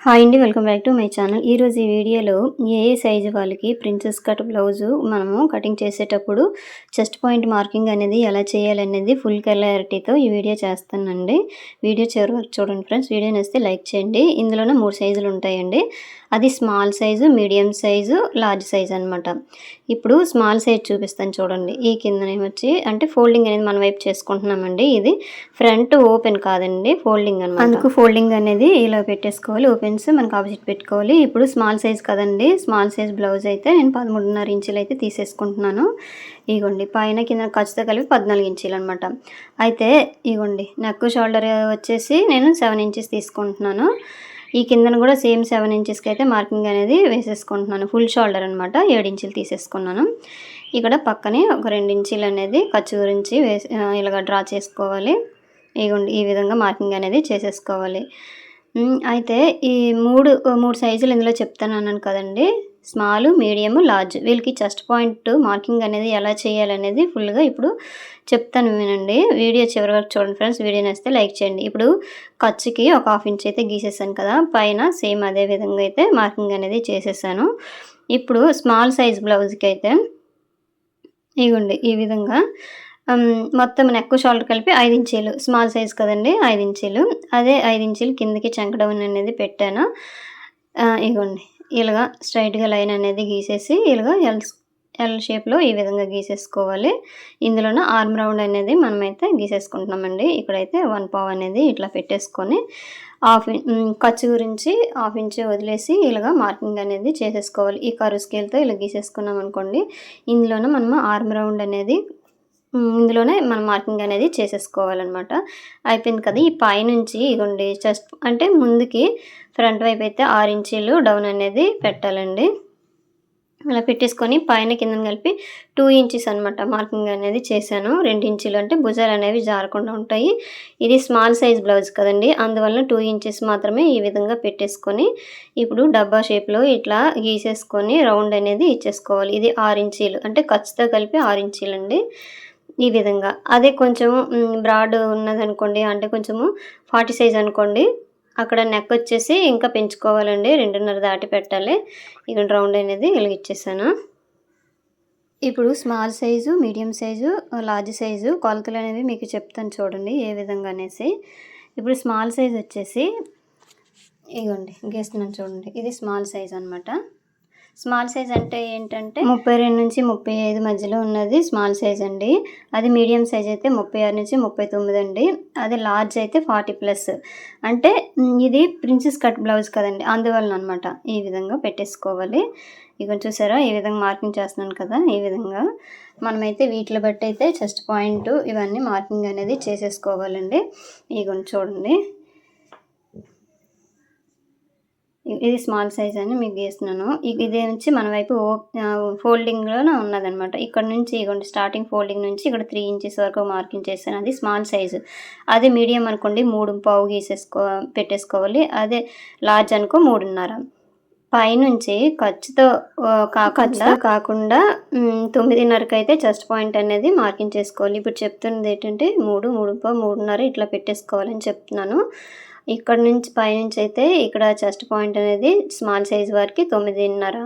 Hi అండి welcome back to my channel ఈరోజు ఈ వీడియోలో ఏ ఏ సైజు వాళ్ళకి ప్రిన్సెస్ కట్ బ్లౌజు మనము కటింగ్ చేసేటప్పుడు చెస్ట్ పాయింట్ మార్కింగ్ అనేది ఎలా చేయాలనేది ఫుల్ క్లారిటీతో ఈ వీడియో చేస్తానండి. వీడియో చివరి వరకు చూడండి ఫ్రెండ్స్ వీడియో నేస్తే లైక్ చేయండి. ఇందులోనే మూడు సైజులు ఉంటాయండి. అది small size medium size large size అనమాట ఇప్పుడు స్మాల్ సైజ్ చూపిస్తాను చూడండి. ఈ కింద వచ్చి అంటే ఫోల్డింగ్ అనేది మన వైపు చేసుకుంటున్నామండి ఇది. ఫ్రంట్ ఓపెన్ కాదండి ఫోల్డింగ్ అనమాట అందుకు ఫోల్డింగ్ అనేది ఇలా పెట్టేసుకోవాలి. ఓపెన్స్ మనకు ఆపోజిట్ పెట్టుకోవాలి. ఇప్పుడు స్మాల్ సైజ్ కదండి స్మాల్ సైజ్ బ్లౌజ్ అయితే నేను పదమూడున్నర ఇంచులు అయితే తీసేసుకుంటున్నాను. ఇగోండి పైన కింద ఖర్చుతో కలిపి పద్నాలుగు ఇంచీలు అనమాట అయితే ఇగోండి నెక్ షోల్డర్ వచ్చేసి నేను సెవెన్ ఇంచెస్ తీసుకుంటున్నాను. ఈ కిందన కూడా సేమ్ సెవెన్ ఇంచెస్కి అయితే మార్కింగ్ అనేది వేసేసుకుంటున్నాను. ఫుల్ షోల్డర్ అనమాట ఏడు ఇంచులు తీసేసుకున్నాను. ఇక్కడ పక్కనే ఒక రెండు ఇంచులు అనేది ఖర్చు గురించి వేసి ఇలాగ డ్రా చేసుకోవాలి. ఇగోండి ఈ విధంగా మార్కింగ్ అనేది చేసేసుకోవాలి. అయితే ఈ మూడు మూడు సైజులు ఇందులో చెప్తాను అన్నాను కదండి. Small medium large. వీళ్ళకి చెస్ట్ పాయింట్ మార్కింగ్ అనేది ఎలా చేయాలనేది ఫుల్గా ఇప్పుడు చెప్తాను వినండి. వీడియో చివరి వరకు చూడండి ఫ్రెండ్స్. వీడియో నచ్చితే లైక్ చేయండి. ఇప్పుడు ఖర్చుకి ఒక హాఫ్ ఇంచ్ అయితే గీసేసాను కదా పైన సేమ్ అదే విధంగా అయితే మార్కింగ్ అనేది చేసేసాను. ఇప్పుడు స్మాల్ సైజ్ బ్లౌజ్కి అయితే ఇవ్వండి ఈ విధంగా. మొత్తం నెక్ షోల్డర్ కలిపి ఐదు ఇంచీలు. స్మాల్ సైజ్ కదండి ఐదు ఇంచీలు. అదే ఐదు ఇంచీలు కిందకి చంకడౌన్ అనేది పెట్టాను. ఇగోండి. ఇలాగా స్ట్రైట్గా లైన్ అనేది గీసేసి ఇలాగా ఎల్ ఎల్ షేప్లో ఈ విధంగా గీసేసుకోవాలి. ఇందులోనే ఆర్మ్ రౌండ్ అనేది మనమైతే గీసేసుకుంటున్నామండి. ఇక్కడైతే వన్ పావ్ అనేది ఇట్లా పెట్టేసుకొని హాఫ్ ఖర్చు గురించి హాఫ్ ఇంచ్ వదిలేసి ఇలాగా మార్కింగ్ అనేది చేసేసుకోవాలి. ఈ కరు స్కేల్తో ఇలా గీసేసుకున్నాం అనుకోండి ఇందులోనే మనము ఆర్మ్ రౌండ్ అనేది ఇందులోనే మనం మార్కింగ్ అనేది చేసేసుకోవాలన్నమాట. అయిపోయింది కదా ఈ పైనుంచి ఇదిగోండి జస్ట్ అంటే ముందుకి ఫ్రంట్ వైపు అయితే ఆరు ఇంచీలు డౌన్ అనేది పెట్టాలండి. అలా పెట్టేసుకొని పైన కింద కలిపి టూ ఇంచెస్ అనమాట మార్కింగ్ అనేది చేశాను. రెండు ఇంచులు అంటే భుజాలు అనేవి జారకుండా ఉంటాయి. ఇది స్మాల్ సైజ్ బ్లౌజ్ కదండి. అందువల్ల టూ ఇంచెస్ మాత్రమే ఈ విధంగా పెట్టేసుకొని ఇప్పుడు డబ్బా షేప్లో ఇట్లా గీసేసుకొని రౌండ్ అనేది ఇచ్చేసుకోవాలి. ఇది ఆరు ఇంచీలు అంటే ఖర్చుతో కలిపి ఆరు ఇంచీలు అండి ఈ విధంగా. అదే కొంచెం బ్రాడ్ ఉన్నదనుకోండి అంటే కొంచెము ఫార్టీ సైజ్ అనుకోండి అక్కడ నెక్ వచ్చేసి ఇంకా పెంచుకోవాలండి రెండున్నర దాటి పెట్టాలి. ఇక్కడ రౌండ్ అనేది వెలిగిచ్చేసాను. ఇప్పుడు small size medium size large size కొలతలు అనేవి మీకు చెప్తాను చూడండి ఏ విధంగా అనేసి. ఇప్పుడు స్మాల్ సైజ్ వచ్చేసి ఇగోండి గీస్తున్నాను చూడండి. ఇది స్మాల్ సైజ్ అనమాట స్మాల్ సైజ్ అంటే ఏంటంటే ముప్పై రెండు నుంచి ముప్పై ఐదు మధ్యలో ఉన్నది స్మాల్ సైజ్ అండి. అది మీడియం సైజ్ అయితే ముప్పై ఆరు నుంచి ముప్పై తొమ్మిది అండి. అది లార్జ్ అయితే ఫార్టీ ప్లస్. అంటే ఇది ప్రిన్సెస్ కట్ బ్లౌజ్ కదండి. అందువలన అనమాట ఈ విధంగా పెట్టేసుకోవాలి. ఇక చూసారా? ఈ విధంగా మార్కింగ్ చేస్తున్నాను కదా ఈ విధంగా. మనమైతే వీటిని బట్టి అయితే చెస్ట్ పాయింట్ ఇవన్నీ మార్కింగ్ అనేది చేసేసుకోవాలండి. ఇక చూడండి. ఇది స్మాల్ సైజ్ అని మీకు గీస్తున్నాను ఇది నుంచి మన వైపు ఫోల్డింగ్లోనే ఉన్నదనమాట ఇక్కడ నుంచి ఇవ్వండి స్టార్టింగ్ ఫోల్డింగ్ నుంచి ఇక్కడ త్రీ ఇంచెస్ వరకు మార్కింగ్ చేస్తాను. అది స్మాల్ సైజు. అదే మీడియం అనుకోండి మూడు పావు గీసేసుకో పెట్టేసుకోవాలి. అదే లార్జ్ అనుకో మూడున్నర. పైనుంచి ఖర్చుతో కాకుండా కాకుండా తొమ్మిదిన్నరకు అయితే చెస్ట్ పాయింట్ అనేది మార్కింగ్ చేసుకోవాలి. ఇప్పుడు చెప్తున్నది ఏంటంటే మూడు మూడు మూడున్నర ఇట్లా పెట్టేసుకోవాలని చెప్తున్నాను. ఇక్కడ నుంచి పైనుంచి అయితే ఇక్కడ చెస్ట్ పాయింట్ అనేది స్మాల్ సైజ్ వారికి తొమ్మిదిన్నర.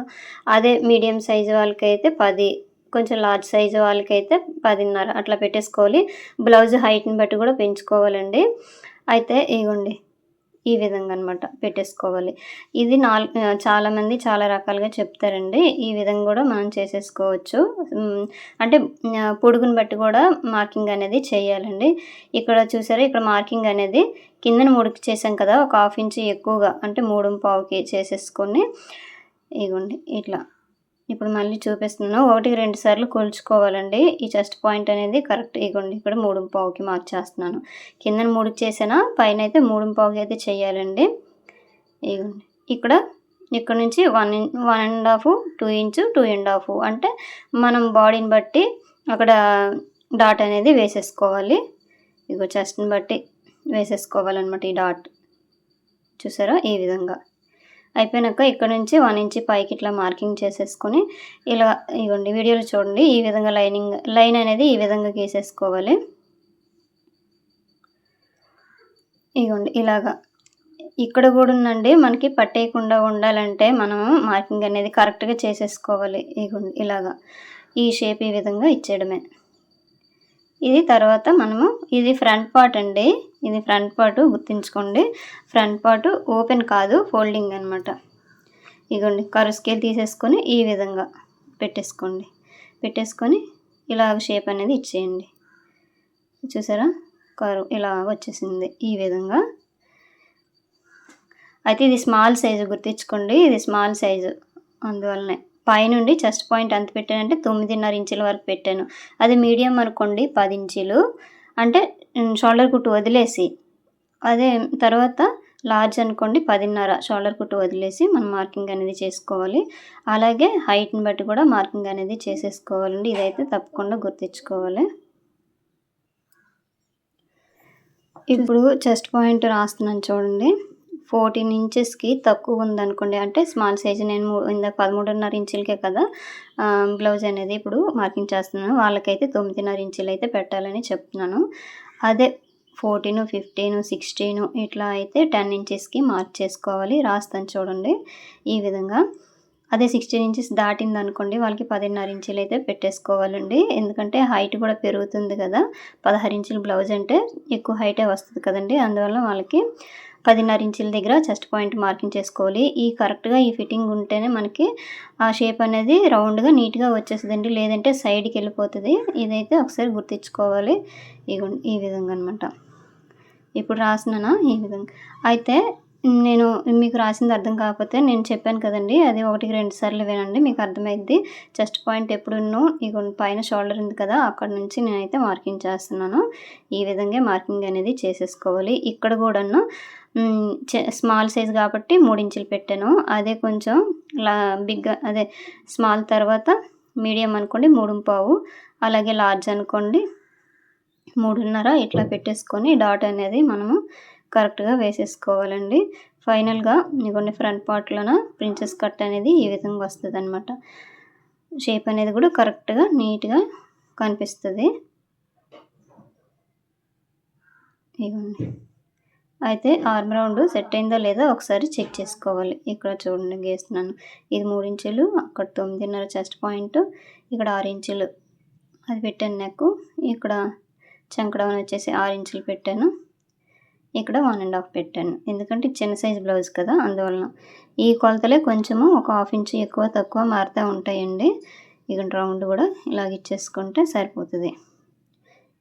అదే మీడియం సైజ్ వాళ్ళకి అయితే పది కొంచెం లార్జ్ సైజు వాళ్ళకైతే పదిన్నర. అట్లా పెట్టేసుకోవాలి. బ్లౌజ్ హైట్ని బట్టి కూడా పెంచుకోవాలండి. అయితే ఇగోండి. ఈ విధంగా అనమాట పెట్టేసుకోవాలి. ఇది నాలుగు చాలామంది చాలా రకాలుగా చెప్తారండి. ఈ విధంగా కూడా మనం చేసేసుకోవచ్చు. అంటే పొడుగుని బట్టి కూడా మార్కింగ్ అనేది చేయాలండి. ఇక్కడ చూసారా? ఇక్కడ మార్కింగ్ అనేది కిందన ముడికి చేసాం కదా ఒక హాఫ్ ఇంచ్ ఎక్కువగా అంటే మూడు పావుకి చేసేసుకొని ఇగోండి ఇట్లా. ఇప్పుడు మళ్ళీ చూపిస్తున్నాను ఒకటికి రెండు సార్లు కొలుచుకోవాలండి. ఈ చెస్ట్ పాయింట్ అనేది కరెక్ట్ ఇగోండి. ఇక్కడ మూడు పావుకి మార్చేస్తున్నాను కింద మూడుకి చేసినా పైన అయితే మూడు పావుకి అయితే చేయాలండి. ఇగోండి. ఇక్కడ ఇక్కడ నుంచి one one and half two inch two and half. అంటే మనం బాడీని బట్టి అక్కడ డాట్ అనేది వేసేసుకోవాలి. ఇగో చెస్ట్ని బట్టి వేసేసుకోవాలన్నమాట ఈ డాట్. చూసారా? ఈ విధంగా. అయిపోయినాక ఇక్కడ నుంచి వన్ ఇంచి పైకి ఇట్లా మార్కింగ్ చేసేసుకొని ఇలా ఇవ్వండి. వీడియోలో చూడండి. ఈ విధంగా లైనింగ్ లైన్ అనేది ఈ విధంగా గీసేసుకోవాలి. ఇగోండి ఇలాగా. ఇక్కడ కూడా ఉందండి. మనకి పట్టేయకుండా ఉండాలంటే మనము మార్కింగ్ అనేది కరెక్ట్గా చేసేసుకోవాలి. ఇగోండి ఇలాగా. ఈ షేప్ ఈ విధంగా ఇచ్చేయడమే. ఇది తర్వాత మనము ఇది ఫ్రంట్ పార్ట్ అండి. ఇది ఫ్రంట్ పార్ట్ గుర్తుంచుకోండి. ఫ్రంట్ పార్ట్ ఓపెన్ కాదు ఫోల్డింగ్ అనమాట ఇగోండి కరు స్కేల్ తీసేసుకొని ఈ విధంగా పెట్టేసుకోండి. పెట్టేసుకొని ఇలా షేప్ అనేది ఇచ్చేయండి. చూసారా? కరు ఇలా వచ్చేసింది ఈ విధంగా. అయితే ఇది స్మాల్ సైజు గుర్తించుకోండి ఇది స్మాల్ సైజు. అందువల్లనే పైనుండి చెస్ట్ పాయింట్ ఎంత పెట్టానంటే తొమ్మిదిన్నర ఇంచుల వరకు పెట్టాను. అది మీడియం అనుకోండి పది ఇంచులు. అంటే షోల్డర్ కుట్టు వదిలేసి అదే తర్వాత లార్జ్ అనుకోండి పదిన్నర షోల్డర్ కుట్టు వదిలేసి మనం మార్కింగ్ అనేది చేసుకోవాలి. అలాగే హైట్ని బట్టి కూడా మార్కింగ్ అనేది చేసేసుకోవాలండి. ఇదైతే తప్పకుండా గుర్తించుకోవాలి. ఇప్పుడు చెస్ట్ పాయింట్ రాస్తున్నాను చూడండి. ఫోర్టీన్ ఇంచెస్కి తక్కువ ఉందనుకోండి అంటే స్మాల్ సైజ్ నేను ఇందాక పదమూడున్నర ఇంచులకే కదా బ్లౌజ్ అనేది ఇప్పుడు మార్కింగ్ చేస్తున్నాను. వాళ్ళకైతే తొమ్మిదిన్నర ఇంచులు అయితే పెట్టాలని చెప్తున్నాను. అదే ఫోర్టీన్ ఫిఫ్టీన్ సిక్స్టీన్ ఇట్లా అయితే టెన్ ఇంచెస్కి మార్క్ చేసుకోవాలి. రాస్తాను చూడండి ఈ విధంగా. అదే సిక్స్టీన్ ఇంచెస్ దాటింది అనుకోండి వాళ్ళకి పదిన్నర ఇంచులు అయితే పెట్టేసుకోవాలండి. ఎందుకంటే హైట్ కూడా పెరుగుతుంది కదా. పదహారు ఇంచుల బ్లౌజ్ అంటే ఎక్కువ హైటే వస్తుంది కదండి. అందువల్ల వాళ్ళకి పదిన్నర ఇంచుల దగ్గర చెస్ట్ పాయింట్ మార్కింగ్ చేసుకోవాలి. ఈ కరెక్ట్గా ఈ ఫిట్టింగ్ ఉంటేనే మనకి ఆ షేప్ అనేది రౌండ్గా నీట్గా వచ్చేస్తుందండి. లేదంటే సైడ్కి వెళ్ళిపోతుంది. ఇదైతే ఒకసారి గుర్తించుకోవాలి. ఈ విధంగా అనమాట ఇప్పుడు రాసినానా? ఈ విధంగా. అయితే నేను మీకు రాసింది అర్థం కాకపోతే నేను చెప్పాను కదండి అది ఒకటికి రెండు సార్లు వినండి మీకు అర్థమైద్ది. చెస్ట్ పాయింట్ ఎప్పుడున్నో ఇక పైన షోల్డర్ ఉంది కదా అక్కడ నుంచి నేనైతే మార్కింగ్ చేస్తున్నాను. ఈ విధంగా మార్కింగ్ అనేది చేసేసుకోవాలి. ఇక్కడ కూడాను స్మాల్ సైజ్ కాబట్టి మూడు ఇంచులు పెట్టాను. అదే కొంచెం లా బిగ్ అదే స్మాల్ తర్వాత మీడియం అనుకోండి మూడు పావు. అలాగే లార్జ్ అనుకోండి మూడున్నర ఇట్లా పెట్టేసుకొని డాట్ అనేది మనము కరెక్ట్గా వేసేసుకోవాలండి. ఫైనల్గా ఇదిగోండి ఫ్రంట్ పార్ట్లోన ప్రిన్సెస్ కట్ అనేది ఈ విధంగా వస్తుంది అనమాట షేప్ అనేది కూడా కరెక్ట్గా నీట్గా కనిపిస్తుంది. ఇవ్వండి అయితే ఆర్మ్ రౌండ్ సెట్ అయిందో లేదో ఒకసారి చెక్ చేసుకోవాలి. ఇక్కడ చూడండి గీస్తున్నాను ఇది మూడు ఇంచులు అక్కడ తొమ్మిదిన్నర చెస్ట్ పాయింట్ ఇక్కడ ఆరు ఇంచులు. అది పెట్టాను నెక్. ఇక్కడ చంకడం వచ్చేసి ఆరు ఇంచులు పెట్టాను. ఇక్కడ వన్ అండ్ హాఫ్ పెట్టాను ఎందుకంటే చిన్న సైజ్ బ్లౌజ్ కదా అందువలన. ఈ కొలతలే కొంచెము ఒక హాఫ్ ఇంచు ఎక్కువ తక్కువ మారుతూ ఉంటాయండి. ఇక రౌండ్ కూడా ఇలాగ ఇచ్చేసుకుంటే సరిపోతుంది.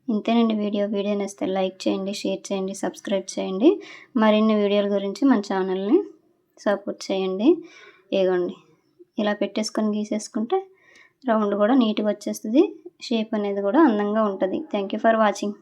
ఇంతేనండి వీడియో. వీడియో నేస్తే లైక్ చేయండి షేర్ చేయండి సబ్స్క్రైబ్ చేయండి. మరిన్ని వీడియోల గురించి మన ఛానల్ని సపోర్ట్ చేయండి. ఇగోండి. ఇలా పెట్టేసుకొని గీసేసుకుంటే రౌండ్ కూడా నీట్గా వచ్చేస్తుంది. షేప్ అనేది కూడా అందంగా ఉంటుంది. Thank for watching